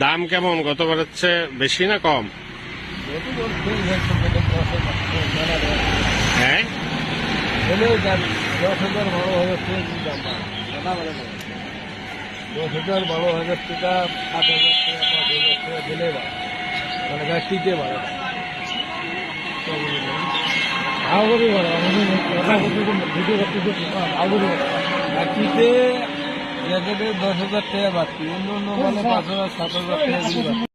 দাম কেমন গতবার হচ্ছে বেশি না কম হ্যাঁ দশ হাজার বারো হাজার টাকা মানে জ্যাকেটে দশ হাজার টাকা বাড়তি। অন্য অন্য মানে পাঁচ হাজার সাত হাজার টাকা